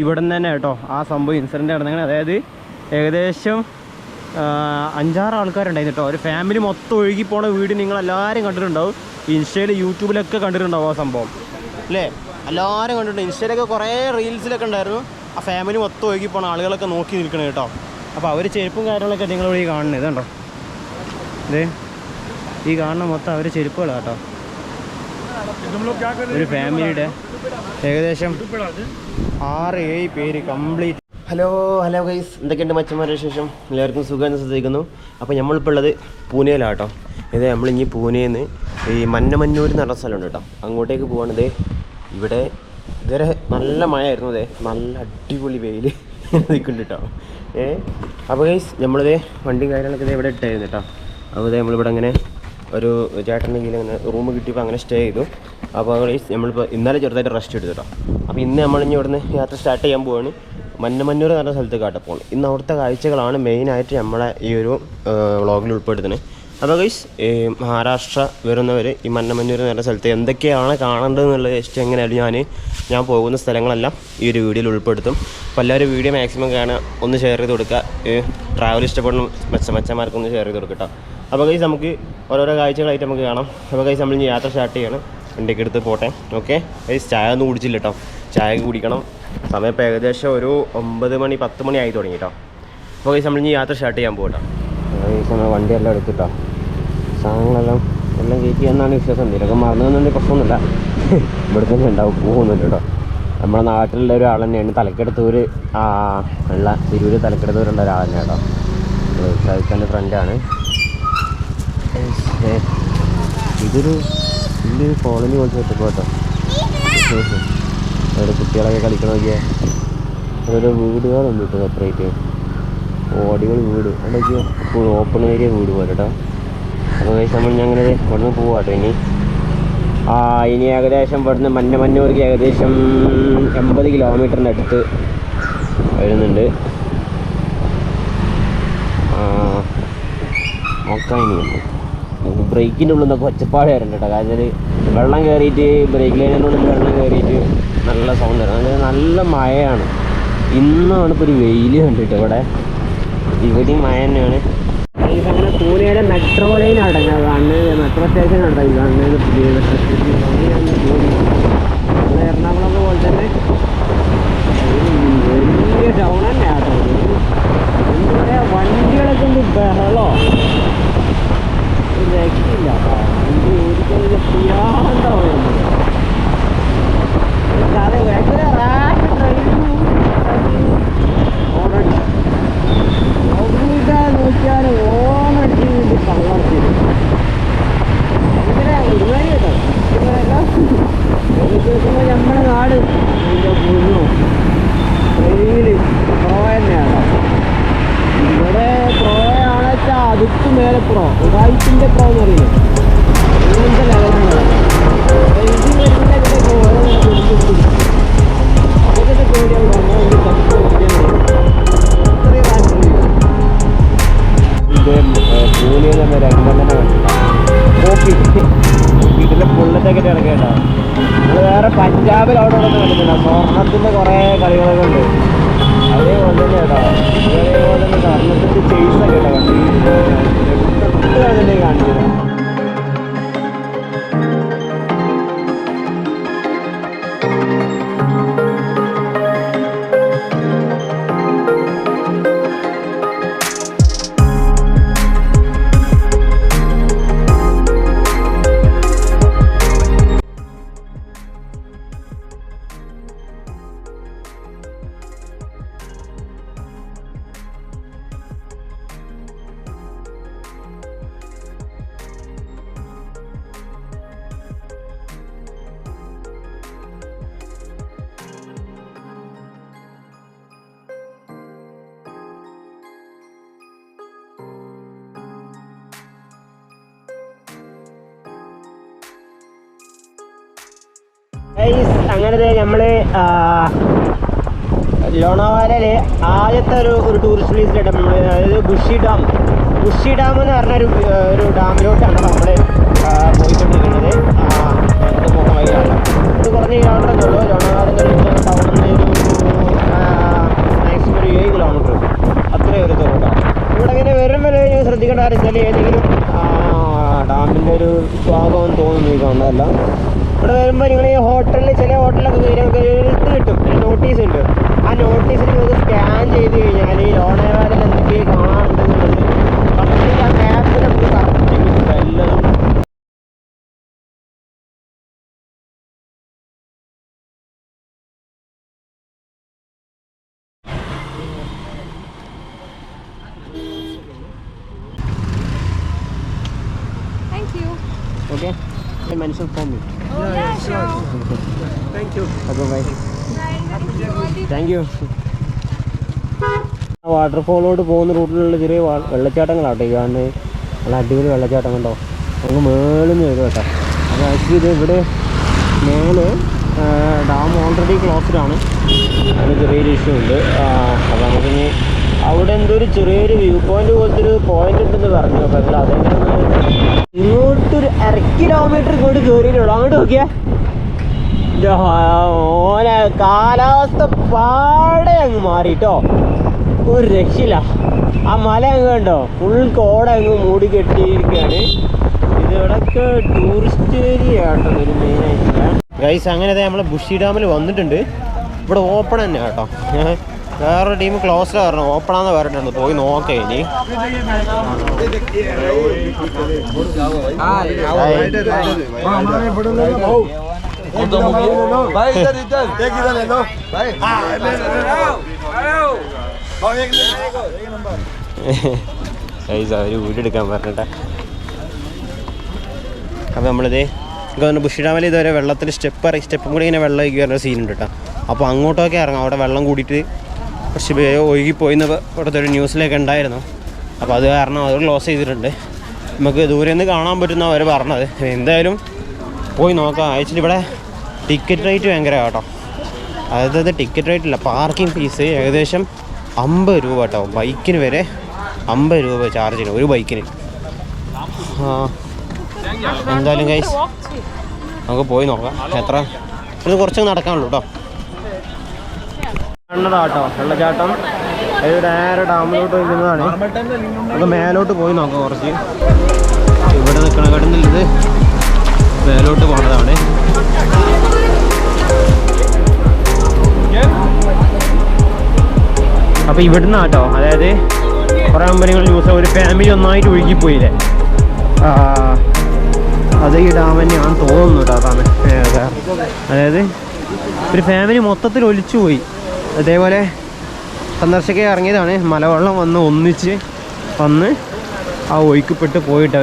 ഇവിടെ നിന്ന് തന്നെ കേട്ടോ ആ സംഭവം ഇൻസിഡന്റ് നടന്നത് അതായത് ഏകദേശം അഞ്ചാറ് ആൾക്കാരുണ്ടായിരുന്നു കേട്ടോ. ഒരു ഫാമിലി മൊത്തം ഒഴുകി പോണ വീട് നിങ്ങൾ എല്ലാവരും കണ്ടിട്ടുണ്ടാവും. ഇൻസ്റ്റയിൽ യൂട്യൂബിലൊക്കെ കണ്ടിട്ടുണ്ടാവും ആ സംഭവം. അല്ലേ? എല്ലാവരും കണ്ടിട്ടുണ്ട്. ഇൻസ്റ്റയിലൊക്കെ കുറേ റീൽസിലൊക്കെ ഉണ്ടായിരുന്നു. ആ ഫാമിലി മൊത്തം ഒഴുകി പോണ ആളുകളൊക്കെ നോക്കി നിൽക്കണം കേട്ടോ. അപ്പോൾ അവർ ചെരുപ്പും കാര്യങ്ങളൊക്കെ നിങ്ങൾ ഈ കാണുന്നത് ഇതുണ്ടോ? ഇത് ഈ കാണുന്ന മൊത്തം അവർ ചെരുപ്പുകളാണ് കേട്ടോ. ഒരു ഫാമിലിയുടെ ഏകദേശം ആറ് ഏഴ് പേര് കംപ്ലീറ്റ്. Hello hello guys. എന്തൊക്കെയുണ്ട് മച്ചന്മാരുടെ ശേഷം എല്ലാവർക്കും സുഖം ശ്രദ്ധിക്കുന്നു അപ്പോൾ നമ്മളിപ്പോൾ ഉള്ളത് പൂനെയിലാട്ടോ. ഇത് ഇനി പൂനെയിൽ നിന്ന് ഈ മന്നമന്നൂർ എന്ന് പറഞ്ഞ സ്ഥലമുണ്ട് കേട്ടോ. അങ്ങോട്ടേക്ക് പോകണത് ഇവിടെ ഇതുവരെ നല്ല മഴയായിരുന്നു. അതെ നല്ല അടിപൊളി വെയിൽ നിൽക്കുന്നുണ്ട് കേട്ടോ. ഏ അപ്പോൾ ഗൈസ് നമ്മളിത് വണ്ടിയും കാര്യങ്ങളൊക്കെ ഇവിടെ ഇട്ടായിരുന്നു കേട്ടോ. അപ്പോൾ ഇതേ നമ്മളിവിടെ അങ്ങനെ ഒരു ചേട്ടനെങ്കിൽ അങ്ങനെ റൂം കിട്ടിയപ്പോൾ അങ്ങനെ സ്റ്റേ ചെയ്തു. അപ്പോൾ ഗൈസ് നമ്മളിപ്പോൾ ഇന്നലെ ചെറുതായിട്ട് റെസ്റ്റ് എടുത്തു കേട്ടോ. അപ്പോൾ ഇന്ന് നമ്മളിനി ഇവിടുന്ന് യാത്ര സ്റ്റാർട്ട് ചെയ്യാൻ പോവാണ്. മന്നമന്നൂർ എന്ന് പറഞ്ഞ കാട്ട പോകണം ഇന്ന് അവിടുത്തെ കാഴ്ചകളാണ് മെയിനായിട്ട് നമ്മളെ ഈ ഒരു വ്ളോഗിൽ ഉൾപ്പെടുത്തുന്നത്. അപ്പോൾ ഗൈസ് ഈ മഹാരാഷ്ട്ര വരുന്നവർ ഈ മന്നമന്നൂർ എന്ന് പറഞ്ഞ സ്ഥലത്ത് എന്തൊക്കെയാണ് കാണേണ്ടത് എന്നുള്ളത് ജസ്റ്റ് എങ്ങനെയായാലും ഞാൻ ഞാൻ പോകുന്ന സ്ഥലങ്ങളെല്ലാം ഈ ഒരു വീഡിയോയിൽ ഉൾപ്പെടുത്തും. അപ്പോൾ എല്ലാവരും വീഡിയോ മാക്സിമം കാണാൻ ഒന്ന് ഷെയർ ചെയ്ത് കൊടുക്കുക. ട്രാവൽ ഇഷ്ടപ്പെടുന്ന മെച്ച മെച്ചമാർക്കൊന്ന് ഷെയർ ചെയ്ത് കൊടുക്കട്ടോ അപ്പോൾ കൈസ് നമുക്ക് ഓരോരോ കാഴ്ചകളായിട്ട് നമുക്ക് കാണാം. അപ്പോൾ കൈസ് നമ്മൾ ഇനി യാത്ര സ്റ്റാർട്ട് ചെയ്യണം. വണ്ടിയൊക്കെ എടുത്ത് പോട്ടെ. ഓക്കെ കൈസ് ചായ ഒന്നും കുടിച്ചില്ല കേട്ടോ ചായ കുടിക്കണം. സമയം ഇപ്പോൾ ഏകദേശം ഒരു ഒമ്പത് മണി പത്ത് മണി ആയി തുടങ്ങി കേട്ടോ അപ്പോൾ കൈസ് നമ്മൾ ഇനി യാത്ര സ്റ്റാർട്ട് ചെയ്യാൻ പോകട്ടോ കൈസ് നമ്മൾ വണ്ടിയെല്ലാം എടുത്തിട്ടോ സാധനങ്ങളെല്ലാം എല്ലാം കയറ്റി എന്നാണ് വിശ്വാസം. എന്തെങ്കിലുമൊക്കെ മറന്നു തന്നുണ്ടെങ്കിൽ പ്രശ്നമൊന്നുമില്ല. ഇവിടെ തന്നെ ഉണ്ടാവും പോകുന്നുണ്ട് കേട്ടോ നമ്മുടെ നാട്ടിലുള്ള ഒരാൾ തന്നെയാണ്. തലക്കെടുത്തൂർ ഉള്ള തിരൂര് തലക്കെടുത്തൂരുള്ള ഒരാൾ തന്നെയാണ് കേട്ടോ ഫ്രണ്ടാണ് ഇതൊരു വലിയൊരു കോളനി പോലത്തെ സെറ്റപ്പ് കേട്ടോ അവിടെ കുട്ടികളൊക്കെ കളിക്കണ നോക്കിയാൽ ഓരോ വീടുകളുണ്ട് കേട്ടോ സെപ്പറേറ്റ് ഓടികൾ വീട്. അവിടെയൊക്കെ ഓപ്പൺ ഏരിയ വീട് പോലെ കേട്ടോ അപ്പോൾ നമ്മൾ ഞങ്ങൾ ഇവിടുന്ന് പോവാട്ടോ ഇനി. ആ ഇനി ഏകദേശം ഇവിടുന്ന് മന്നമന്നൂർക്ക് ഏകദേശം എൺപത് കിലോമീറ്ററിന്റെ അടുത്ത് വരുന്നുണ്ട്. നോക്കാം ഇനി. ബ്രേക്കിന്റെ ഉള്ളിൽ നിന്നൊക്കെ ഒച്ചപ്പാട് വരണ്ട കാരണം വെള്ളം കയറിയിട്ട് ബ്രേക്ക് ലൈനിന്റെ വെള്ളം കയറിയിട്ട് നല്ല സൗണ്ട് വരണം അതായത് നല്ല മഴയാണ്. ഇന്നാണ് ഇപ്പോൾ ഒരു വെയിൽ കണ്ടിട്ട് ഇവിടെ. ഇവിടെ മഴ തന്നെയാണ്. അങ്ങനെ പൂനെയുടെ മെട്രോ ലൈൻ അടങ്ങുക കാണുന്നത് മെട്രോ സ്റ്റേഷൻ അടങ്ങി. കാണുന്നത് പുതിയ എറണാകുളം പോലെ തന്നെ വലിയ ടൗൺ തന്നെയാണ് വണ്ടികളൊക്കെ ബഹളോ? രക്ഷയില്ല. വണ്ടി ഓടിക്കുന്നത് പിയാണ്ടാവും സ്വർണത്തിന്റെ കുറേ കളികളൊക്കെ ഉണ്ട് അതേപോലെ തന്നെ കേട്ടോ. അതേപോലെ തന്നെ സ്വർണത്തിന്റെ ചെയ്സൊക്കെ കേട്ടോ കണ്ടിട്ട് കാണിച്ചത് ഗൈസ് അങ്ങനെ നമ്മൾ ലോണാവാലയിലെ ആദ്യത്തെ ഒരു ഒരു ടൂറിസ്റ്റ് പ്ലേസിലാണ് നമ്മൾ അതായത് ബുഷി ഡാം. ബുഷി ഡാം എന്ന് പറഞ്ഞ ഒരു ഒരു ഡാമിലോട്ടാണ് നമ്മൾ പോയിക്കൊണ്ടിരിക്കുന്നത്. ഇത് കുറഞ്ഞ് കിലോമീറ്റർ ഉള്ളൂ. ലോണാവാലയിൽ നിന്ന് ടൗണിൽ നിന്ന് ഒരു മാക്സിമം ഒരു ഏഴ് കിലോമീറ്റർ. അത്രയും ഒരു ദൂരമുണ്ടാവും ഇവിടെ ഇങ്ങനെ വരുമ്പോൾ ശ്രദ്ധിക്കേണ്ട കാര്യം വെച്ചാൽ ഏതെങ്കിലും ഡാമിന്റെ ഒരു സ്വാഗതം തോന്നുന്നു ഈ ഇവിടെ വരുമ്പോൾ നിങ്ങൾ ഈ ഹോട്ടലിൽ ചില നമുക്ക് ഒരു ഇത് കിട്ടും. നോട്ടീസ് ഉണ്ട്. ആ നോട്ടീസിൽ നിങ്ങൾക്ക് സ്കാൻ ചെയ്ത് കഴിഞ്ഞാൽ ഈ ലോണേവാലിൽ എന്തൊക്കെ കാണാറുണ്ടെന്നുള്ളത് പക്ഷേ ആ മാപ്പിൽ നമുക്ക് കറക്റ്റ് കിട്ടും എല്ലതും Thank you. Okay mention for me Oh, yeah, sure. you. Bye Bye. Thank you വാട്ടർഫോളോട് പോകുന്ന റൂട്ടിലുള്ള ചെറിയ വെള്ളച്ചാട്ടങ്ങളാട്ടോ ഈ കാണുന്നത് നല്ല അടിപൊളി വെള്ളച്ചാട്ടം കണ്ടോ അങ്ങ് മേളിന്ന് വരും കേട്ടോ അപ്പോൾ ആക്ച്വലി ഇത് ഇവിടെ മേലെ ഡാം ഓൾറെഡി ക്ലോസ്ഡ് ആണ് അതിന് ചെറിയൊരു ഇഷ്യൂ ഉണ്ട് അപ്പോൾ നമുക്കിനി അവിടെ എന്തോ ഒരു ചെറിയൊരു വ്യൂ പോയിന്റ് പോലത്തെ ഒരു പോയിന്റ് ഉണ്ടെന്ന് പറഞ്ഞു. അപ്പോൾ അതെങ്ങനെ ഇങ്ങോട്ടൊരു അര കിലോമീറ്റർ ഇങ്ങോട്ട് കയറിയിട്ടുള്ളൂ അങ്ങോട്ട് നോക്കിയാ. കാലാവസ്ഥ പാടെ അങ്ങ് മാറിട്ടോ. ഒരു രക്ഷയില്ല. ആ മല അങ്ങ് കണ്ടോ? ഫുൾ കോട അങ്ങ് മൂടി കെട്ടിയിരിക്കുകയാണ്. ഇതിവിടൊക്കെ ടൂറിസ്റ്റ് ഏരിയ കേട്ടോ ഒരു മെയിൻ ആയിട്ടില്ല ഗൈസ് അങ്ങനെ നമ്മൾ ബുഷി ഡാമിൽ വന്നിട്ടുണ്ട്. ഇവിടെ ഓപ്പൺ തന്നെ കേട്ടോ. വേറെ ടീം ക്ലോസ് കാരണം ഓപ്പണാന്ന് പറഞ്ഞിട്ടുണ്ട്. പോയി നോക്കേ ഇനി. അവർ വീടെടുക്കാൻ പറഞ്ഞിട്ടെ. അപ്പം നമ്മളിത് ഗവൺമെന്റ് ബുഷിഡാമല ഇതുവരെ വെള്ളത്തിൽ സ്റ്റെപ്പ് ഇറങ്ങി സ്റ്റെപ്പും കൂടി ഇങ്ങനെ വെള്ളം ഒഴിക്കുക സീനുണ്ട് കേട്ടോ അപ്പോൾ അങ്ങോട്ടൊക്കെ ഇറങ്ങാം. അവിടെ വെള്ളം കൂടിയിട്ട് കുറച്ച് പേര് ഒഴുകിപ്പോയിന്ന് ഇവിടുത്തെ ഒരു ന്യൂസിലൊക്കെ ഉണ്ടായിരുന്നു. അപ്പോൾ അത് കാരണം അത് ക്ലോസ് ചെയ്തിട്ടുണ്ട്. നമുക്ക് ദൂരെ നിന്ന് കാണാൻ പറ്റുന്ന അവർ പറഞ്ഞത്. എന്തായാലും പോയി നോക്കാം. ആക്ച്വലി ഇവിടെ ടിക്കറ്റ് റേറ്റ് ഭയങ്കര കേട്ടോ. അതായത് ടിക്കറ്റ് റേറ്റ് ഇല്ല. പാർക്കിംഗ് ഫീസ് ഏകദേശം അമ്പത് രൂപ കേട്ടോ. ബൈക്കിന് വരെ അമ്പത് രൂപ ചാർജിന് ഒരു ബൈക്കിന് എന്തായാലും കൈസ് നമുക്ക് പോയി നോക്കാം. എത്ര? ഇത് കുറച്ച് നടക്കാനുള്ളൂ കേട്ടോ. കണ്ടതാട്ടോ വെള്ളച്ചാട്ടം. ഇത് നേരെ ഡാമിലോട്ട് നിൽക്കുന്നതാണ്. നമുക്ക് മേലോട്ട് പോയി നോക്കാം കുറച്ച്. ഇവിടെ നിൽക്കണ കടന്നുള്ളത് മേലോട്ട് പോണതാണ്. അപ്പോൾ ഇവിടുന്ന് ആട്ടോ അതായത് കുറേ കമ്പനികൾ ന്യൂസ് ഒരു ഫാമിലി ഒന്നായിട്ട് ഒഴുകിപ്പോയില്ലേ? അത് ഈ ഡാം തന്നെയാണ് തോന്നുന്നു കേട്ടോ അതാണ്. അതായത് ഒരു ഫാമിലി മൊത്തത്തിൽ ഒലിച്ചു പോയി അതേപോലെ സന്ദർശകർ ഇറങ്ങിയതാണ്. മലവെള്ളം വന്ന് ഒന്നിച്ച് വന്ന് ആ ഒഴുക്കപ്പെട്ട് പോയിട്ട്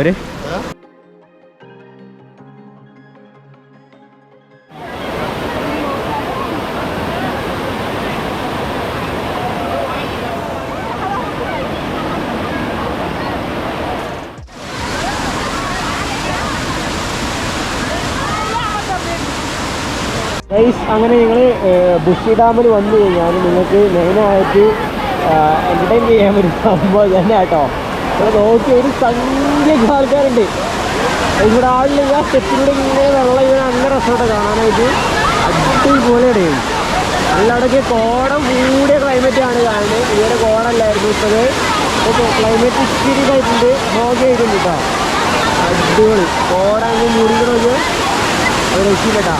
ഗൈസ് അങ്ങനെ നിങ്ങൾ ബുഷി ഡാമിൽ വന്നു കഴിഞ്ഞാൽ നിങ്ങൾക്ക് മെയിനായിട്ട് എന്റർടൈൻ ചെയ്യാൻ പറ്റും സംഭവം തന്നെ കേട്ടോ ഇവിടെ നോക്കി ഒരു സംഖ്യ ആൾക്കാരുണ്ട്. ഇവിടെ ആളില്ല. സ്റ്റെപ്പിലൂടെ ഇങ്ങനെ വെള്ളം ഇങ്ങനെ നല്ല രസമായിട്ട് കാണാനായിട്ട്. അടിപൊളിയാണ് നല്ല അവിടെയൊക്കെ കോടം കൂടിയ ക്ലൈമറ്റ് ആണ് കാണുന്നത്. ഇതുവരെ കോടല്ലായിരുന്നു ഇപ്പോൾ ഇപ്പോൾ ക്ലൈമറ്റ് ഇച്ചിരി ഇതായിട്ടുണ്ട്. നോക്കി ആയിട്ടുണ്ട് കേട്ടോ അടിപൊളി. കോട അങ്ങ് മൂടിക്കണമെങ്കിൽ അത് രക്ഷയില്ലട്ടാ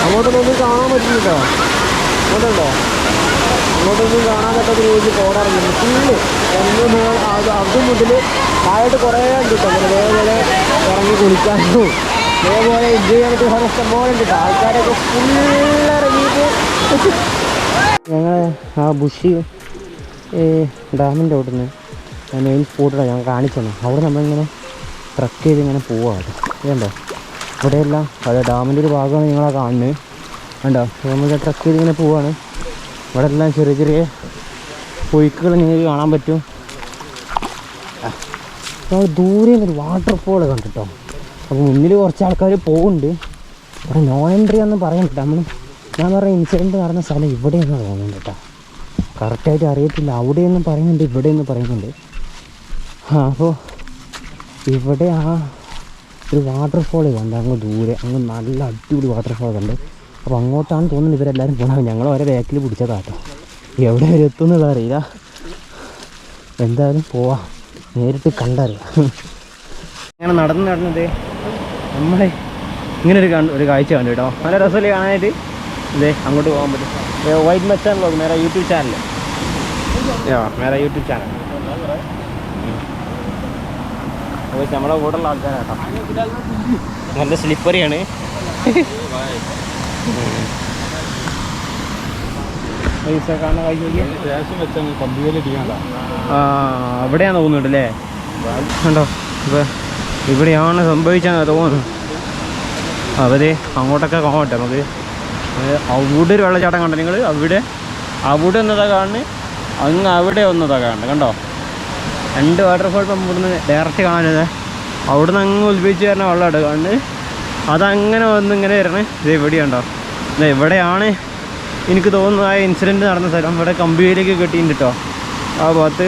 അങ്ങോട്ടൊന്നും കാണാൻ പറ്റില്ല കേട്ടോ അങ്ങോട്ടുണ്ടോ? അങ്ങോട്ടൊന്നും കാണാൻ പറ്റാത്ത രീതിയിൽ കോടാറുണ്ട് ഫുള്ള് ഒന്ന് മേൾ അത് അത് മുതൽ താഴോട്ട് കുറേ ഉണ്ട് കേട്ടോ. അങ്ങനെ അതേപോലെ ഇറങ്ങി കുളിക്കാനും അതേപോലെ എൻജോയ് ചെയ്യാൻ പറ്റിയ സ്ഥലം ഇഷ്ടംപോലെ ഉണ്ട് ആൾക്കാരൊക്കെ ഫുള്ള് ഇറങ്ങിയിട്ട് ഞങ്ങൾ ആ ബുഷി ഡാമിന്റെ അവിടെ നിന്ന് മെയിൻ സ്പോട്ടിലാണ് ഞാൻ തന്നെ അവിടെ നമ്മളിങ്ങനെ ട്രക്ക് ചെയ്ത് ഇങ്ങനെ പോവാണ് ഇതുണ്ടോ ഇവിടെയെല്ലാം അതെ ഡാമിന്റെ ഒരു ഭാഗമാണ് നിങ്ങളാ കാണുന്നത് കണ്ടോ? നമ്മൾ ട്രക്ക് ചെയ്ത് ഇങ്ങനെ പോവാണ്. ഇവിടെ എല്ലാം ചെറിയ ചെറിയ ഒഴുക്കുകൾ നിങ്ങൾക്ക് കാണാൻ പറ്റും. നമ്മൾ ദൂരെ ഒരു വാട്ടർഫോൾ കണ്ടിട്ടോ? അപ്പോൾ മുന്നിൽ കുറച്ച് ആൾക്കാർ പോകുന്നുണ്ട് ഇവിടെ നോ എൻട്രി എന്ന് പറയുന്നുണ്ട് നമ്മൾ ഞാൻ പറഞ്ഞ ഇൻസിഡന്റ് നടന്ന സ്ഥലം ഇവിടെയെന്നാണ് തോന്നുന്നുണ്ട് കേട്ടോ. കറക്റ്റായിട്ട് അറിയത്തില്ല. അവിടെയെന്ന് പറയുന്നുണ്ട് ഇവിടെയെന്ന് പറയുന്നുണ്ട്. അപ്പോൾ ഇവിടെ ആ ഒരു വാട്ടർഫോൾ കണ്ട്. അങ്ങ് ദൂരെ അങ്ങ് നല്ല അടിപൊളി വാട്ടർഫോൾ കണ്ട്. അപ്പോൾ അങ്ങോട്ടാണ് തോന്നുന്നത് ഇവരെല്ലാവരും പോകണം ഞങ്ങൾ ഒരേ ബാക്കിൽ പിടിച്ചതാട്ടോ എവിടെ വരെ എത്തുന്നത് അറിയില്ല. എന്തായാലും പോവാം. നേരിട്ട് കണ്ടറിയാം. അങ്ങനെ നടന്ന് നടന്നത് നമ്മളെ ഇങ്ങനെ ഒരു കണ്ട് ഒരു കാഴ്ച കണ്ടു കേട്ടോ നല്ല രസമല്ലേ കാണാനായിട്ട്? ഇതേ അങ്ങോട്ട് പോകാൻ പറ്റും. വൈറ്റ് മെച്ചാണല്ലോ വേറെ യൂട്യൂബ് ചാനൽ മേരെ യൂട്യൂബ് ചാനൽ നമ്മളെ കൂടെയുള്ള ആൾക്കാരാട്ടോ. നല്ല സ്ലിപ്പറിയാണ് പൈസ കാണാൻ ആ അവിടെയാണ് തോന്നുന്നുണ്ട് അല്ലേ കണ്ടോ? ഇപ്പൊ ഇവിടെയാണ് സംഭവിച്ചാ തോന്നുന്നു അവർ അങ്ങോട്ടൊക്കെ പോകട്ടെ നമുക്ക്. അവിടെ ഒരു വെള്ളച്ചാട്ടം കണ്ടോ നിങ്ങൾ അവിടെ അവിടെ ഒന്നതാ കാണുന്നത്. അങ്ങ് അവിടെ ഒന്നതാ കാണുന്നത്. കണ്ടോ? രണ്ട് വാട്ടർഫോൾ പമ്പ് ഇവിടുന്ന് ഡയറക്റ്റ് കാണാനത് അവിടുന്ന് അങ്ങ് ഉത്ഭവിച്ച് തരണ വെള്ളമാണ് കണ്ട്. അതങ്ങനെ വന്ന് ഇങ്ങനെ വരണേ. ഇത് എവിടെയുണ്ടോ ഇത് എവിടെയാണ് എനിക്ക് തോന്നുന്നു ആ ഇൻസിഡന്റ് നടന്ന സ്ഥലം. ഇവിടെ കമ്പിയിലേക്ക് കെട്ടിയിട്ടുണ്ട് കേട്ടോ ആ ഭാഗത്ത്.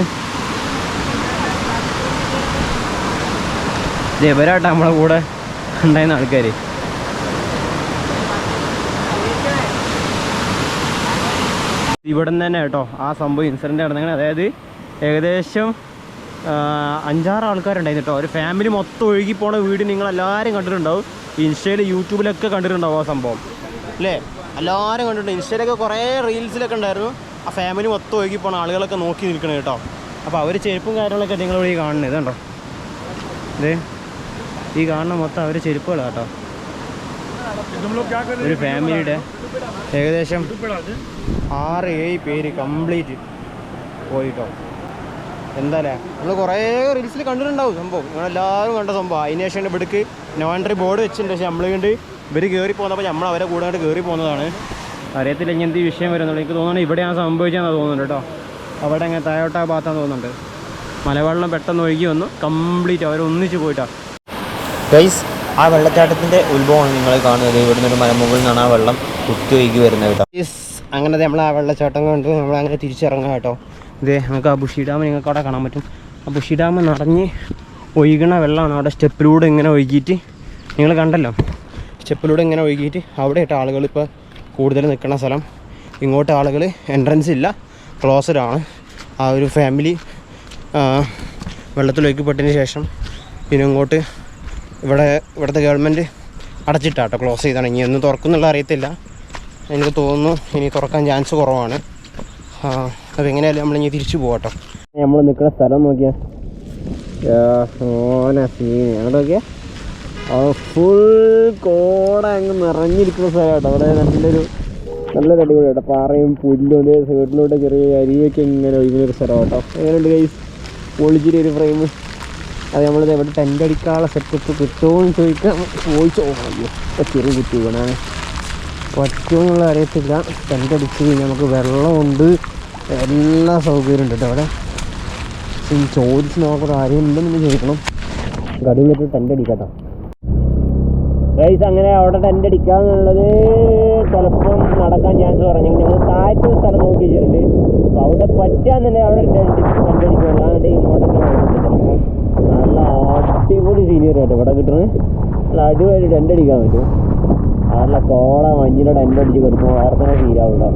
ഇത് എവരാട്ടോ നമ്മളെ കൂടെ ഉണ്ടായിരുന്ന ആൾക്കാർ ഇവിടെ നിന്ന് തന്നെ കേട്ടോ ആ സംഭവം ഇൻസിഡന്റ് നടന്നെങ്കിൽ അതായത് ഏകദേശം അഞ്ചാറ് ആൾക്കാരുണ്ടായിരുന്നു കേട്ടോ. ഒരു ഫാമിലി മൊത്തം ഒഴുകി പോണ വീട് നിങ്ങൾ എല്ലാവരും കണ്ടിട്ടുണ്ടാവും. ഇൻസ്റ്റയിൽ യൂട്യൂബിലൊക്കെ കണ്ടിട്ടുണ്ടാവും ആ സംഭവം. അല്ലേ? എല്ലാവരും കണ്ടിട്ടുണ്ട്. ഇൻസ്റ്റയിലൊക്കെ കുറേ റീൽസിലൊക്കെ ഉണ്ടായിരുന്നു. ആ ഫാമിലി മൊത്തം ഒഴുകി പോണ ആളുകളൊക്കെ നോക്കി നിൽക്കണം കേട്ടോ. അപ്പോൾ അവർ ചെരുപ്പും കാര്യങ്ങളൊക്കെ നിങ്ങൾ വഴി കാണുന്നത്. ഇതുണ്ടോ ഇത് ഈ കാണുന്ന മൊത്തം അവർ ചെരുപ്പുകളാണ് കേട്ടോ. ഒരു ഫാമിലിയുടെ ഏകദേശം ആറ് ഏഴ് പേര് കംപ്ലീറ്റ് പോയിട്ടോ എന്തായാലേ. നമ്മൾ കുറേ റീൽസിൽ കണ്ടിട്ടുണ്ടാവും സംഭവം. നിങ്ങളെല്ലാവരും കണ്ട സംഭവം. അതിനുശേഷം ഇവിടേക്ക് നോൺട്രി ബോർഡ് വെച്ചിട്ടുണ്ട്. പക്ഷേ നമ്മൾ കണ്ട് ഇവർ കയറി പോകുന്നപ്പോൾ നമ്മൾ അവരെ കൂടെ കണ്ട് കയറി പോകുന്നതാണ് അറിയത്തില്ല ഇനി എന്ത് വിഷയം വരുന്നുള്ളൂ. എനിക്ക് തോന്നുന്നു ഇവിടെയാണ് സംഭവിച്ചതെന്ന് തോന്നുന്നുണ്ട് കേട്ടോ. അവിടെ അങ്ങനെ താഴോട്ടാ ഭാഗത്താന്ന് തോന്നുന്നുണ്ട്. മലവെള്ളം പെട്ടെന്ന് ഒഴുകി വന്നു. കംപ്ലീറ്റ് അവർ ഒന്നിച്ച് പോയിട്ടാ. ഗൈസ് ആ വെള്ളച്ചാട്ടത്തിന്റെ ഉത്ഭവമാണ് നിങ്ങൾ കാണുന്നത്. ഇവിടുന്ന് ഒരു മലമുകളിൽ നിന്നാണ് ആ വെള്ളം കുത്തി ഒഴുകി വരുന്നത് കേട്ടോ. ഗൈസ് അങ്ങനെ നമ്മൾ ആ വെള്ളച്ചാട്ടം കണ്ട് നമ്മൾ അങ്ങനെ തിരിച്ചിറങ്ങാം കേട്ടോ. ഇതേ നമുക്ക് ആ ബുഷി ഡാം നിങ്ങൾക്ക് അവിടെ കാണാൻ പറ്റും. ആ ബുഷി ഡാം നിറഞ്ഞ് ഒഴുകണ വെള്ളമാണ് അവിടെ സ്റ്റെപ്പിലൂടെ ഇങ്ങനെ ഒഴുകിയിട്ട്. നിങ്ങൾ കണ്ടല്ലോ? സ്റ്റെപ്പിലൂടെ ഇങ്ങനെ ഒഴുകിയിട്ട് അവിടെ ഇട്ട ആളുകൾ ഇപ്പോൾ കൂടുതൽ നിൽക്കുന്ന സ്ഥലം. ഇങ്ങോട്ട് ആളുകൾ എൻട്രൻസ് ഇല്ല ക്ലോസ്ഡ് ആണ്. ആ ഒരു ഫാമിലി വെള്ളത്തിലൊഴുക്കിപ്പെട്ടതിന് ശേഷം പിന്നെ ഇങ്ങോട്ട് ഇവിടെ ഇവിടുത്തെ ഗവൺമെന്റ് അടച്ചിട്ടാട്ടോ ക്ലോസ് ചെയ്താണ് ഇനി എന്ന് തുറക്കുന്നുള്ള അറിയത്തില്ല. എനിക്ക് തോന്നുന്നു ഇനി തുറക്കാൻ ചാൻസ് കുറവാണ്. അപ്പോൾ എങ്ങനെയാലും നമ്മൾ ഇനി തിരിച്ചു പോകട്ടോ നമ്മൾ നിൽക്കുന്ന സ്ഥലം നോക്കിയാൽ സീന്. അങ്ങോട്ട് ഫുൾ കോട അങ്ങ് നിറഞ്ഞിരിക്കുന്ന സ്ഥലമാട്ടോ. അവിടെ നല്ലൊരു നല്ലൊരു അടിപൊളിയാട്ടോ. പാറയും പുല്ലും അതേ ചെറിയ അരിവൊക്കെ ഇങ്ങനെ ഒഴുകുന്നൊരു കേട്ടോ എങ്ങനെയുണ്ട് കൈസ് പൊളിച്ചിരി ഒരു ഫ്രെയിം അത് നമ്മളിത് എവിടെ ടെന്റ് അടിക്കാനുള്ള സെറ്റപ്പ് കിട്ടുമോ എന്ന് ചോദിക്കാം ചോദിച്ചോ അയ്യോ ചെറിയ കുത്തി വീണാണ്. പറ്റുമെന്നുള്ള അറിയത്തില്ല. ടെന്റ് അടിച്ച് കഴിഞ്ഞാൽ നമുക്ക് വെള്ളമുണ്ട്. എല്ലാ സൗകര്യം ഉണ്ട് കേട്ടോ അവിടെ. ചോദിച്ച് നോക്കുന്നത് ആരെയും ഉണ്ടെന്ന് ചോദിക്കണം. ഗടിയിലിട്ട് ടെന്റ് അടിക്കാട്ടോ. ഗൈസ് അങ്ങനെ അവിടെ ടെന്റ് അടിക്കാന്നുള്ളത് ചിലപ്പം നടക്കാൻ ചാൻസ് പറഞ്ഞു ഞങ്ങൾ താഴത്തെ സ്ഥലം നോക്കി വെച്ചിട്ടുണ്ട്. അപ്പോൾ അവിടെ പറ്റാന്നുണ്ടെങ്കിൽ അവിടെ ടെന്റ് ടെന്റ് അടിക്കും. അല്ലാണ്ട് ഇങ്ങോട്ടൊക്കെ നല്ല അടിപൊളി സീനിയർ കേട്ടോ ഇവിടെ കിട്ടുന്നത് അടിപൊളി ടെന്റ് അടിക്കാൻ പറ്റും. നല്ല കോള മഞ്ഞിലൂടെ ടെന്റ് അടിച്ച് കിടക്കുമ്പോൾ വേറെ തന്നെ ഫീലാവും കേട്ടോ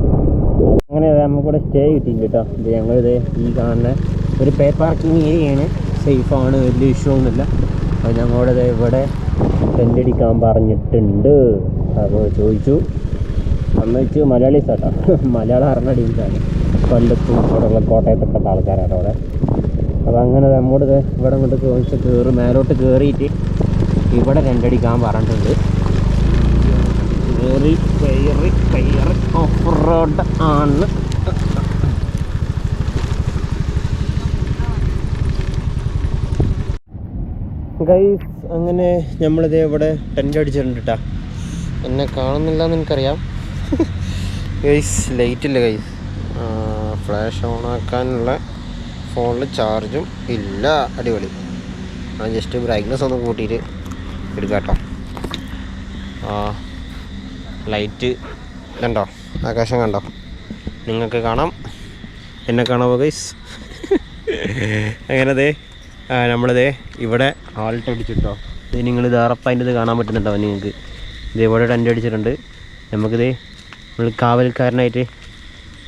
അങ്ങനെ നമുക്കിവിടെ സ്റ്റേ കിട്ടിയിട്ടുണ്ട് കേട്ടോ ഇത് ഞങ്ങളിത് ഈ കാണുന്ന ഒരു പേ പാർക്കിംഗ് ഏരിയയാണ് സേഫാണ് വലിയ ഇഷ്യൂ ഒന്നുമില്ല. അപ്പോൾ ഞങ്ങളുടെ ഇവിടെ ടെന്റ് അടിക്കാൻ പറഞ്ഞിട്ടുണ്ട്. അപ്പോൾ ചോദിച്ചു. അന്ന് വെച്ച് മലയാളീസ് കേട്ടോ മലയാളം അറിഞ്ഞ ടീംസാണ് കൊല്ലത്തും ഇവിടെയുള്ള കോട്ടയത്തൊക്കെ ഉള്ള ആൾക്കാരാണ് അവിടെ. അപ്പോൾ അങ്ങനെ നമ്മോട് ഇവിടെ ഇങ്ങോട്ട് ചോദിച്ച് കയറി മേലോട്ട് കയറിയിട്ട് ഇവിടെ രണ്ടടിക്കാൻ പറഞ്ഞിട്ടുണ്ട്. കയറി കയറി കയറി ഓഫ് റോഡ് ആണ്. ഗൈസ് അങ്ങനെ നമ്മളിത് ഇവിടെ ടെന്റ് അടിച്ചിട്ടുണ്ട് കേട്ടോ എന്നെ കാണുന്നില്ല എന്ന് എനിക്കറിയാം. ഗൈസ് ലൈറ്റ് ഇല്ല ഗൈസ് ഫ്ലാഷ് ഓൺ ആക്കാനുള്ള ഫോണിൽ ചാർജും ഇല്ല. അടിപൊളി. ഞാൻ ജസ്റ്റ് ബ്രൈറ്റ്നസ് ഒന്ന് കൂട്ടിയിട്ട് എടുക്കാം കേട്ടോ ആ ലൈറ്റ്. കണ്ടോ? ആകാശം കണ്ടോ? നിങ്ങൾക്ക് കാണാം. എന്നെ കാണാമോ ഗൈസ് അങ്ങനെ ദേ നമ്മളിതേ ഇവിടെ ആൾട്ട് അടിച്ചിട്ടോ. ഇത് നിങ്ങൾ ഉറപ്പായിട്ട് ഇത് കാണാൻ പറ്റുന്നുണ്ടോ നിങ്ങൾക്ക്? ഇതേപോലെ ടെന്റ് അടിച്ചിട്ടുണ്ട്. നമുക്കിത് നമ്മൾ കാവൽക്കാരനായിട്ട്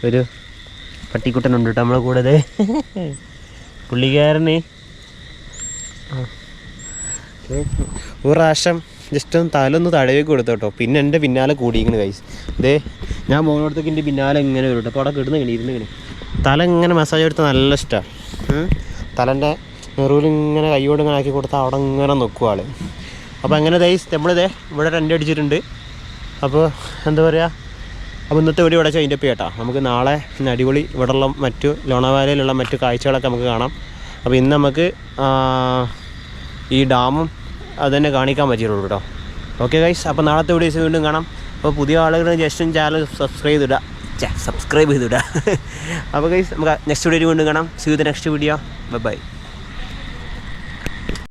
ഒരു പട്ടിക്കുട്ടനുണ്ട് കേട്ടോ നമ്മളെ കൂടെ പുള്ളിക്കാരന്. ഒരു പ്രാവശ്യം ജസ്റ്റ് ഒന്ന് തലൊന്ന് തടവി കൊടുത്തു കേട്ടോ പിന്നെ എന്റെ പിന്നാലെ കൂടിയിരിക്കണ് കൈസ് ഇതേ ഞാൻ മോനോടത്തേക്ക് എന്റെ പിന്നാലെ ഇങ്ങനെ വരും കേട്ടോ അപ്പോൾ അവിടെ കിടന്ന് കിണി ഇരുന്ന് തല ഇങ്ങനെ മസാജ് കൊടുത്താൽ നല്ല ഇഷ്ടമാണ് തലന്റെ നെറുവിലിങ്ങനെ കൈയോട് ഇങ്ങനെ ആക്കി കൊടുത്താൽ അവിടെ ഇങ്ങനെ നിൽക്കും ആൾ അപ്പോൾ അങ്ങനെ ദൈസ് നമ്മളിതേ ഇവിടെ രണ്ട് അടിച്ചിട്ടുണ്ട്. അപ്പോൾ എന്താ പറയുക അപ്പോൾ ഇന്നത്തെ വീഡിയോ ഇവിടെ അതിന്റെ കേട്ടോ നമുക്ക് നാളെ അടിപൊളി ഇവിടെയുള്ള മറ്റു ലോണവാലയിലുള്ള മറ്റു കാഴ്ചകളൊക്കെ നമുക്ക് കാണാം. അപ്പോൾ ഇന്ന് നമുക്ക് ഈ ഡാമും അത് തന്നെ കാണിക്കാൻ പറ്റിയുള്ളൂ കേട്ടോ. ഓക്കെ ഗൈസ് അപ്പോൾ നാളത്തെ വീഡിയോസ് വീണ്ടും കാണാം. അപ്പോൾ പുതിയ ആളുകൾ ജസ്റ്റ് ചാനൽ സബ്സ്ക്രൈബ് ചെയ്തിടുക സബ്സ്ക്രൈബ് ചെയ്തിടുക അപ്പോൾ ഗൈസ് നമുക്ക് നെക്സ്റ്റ് വീഡിയോ വീണ്ടും കാണാം. See the next video bye bye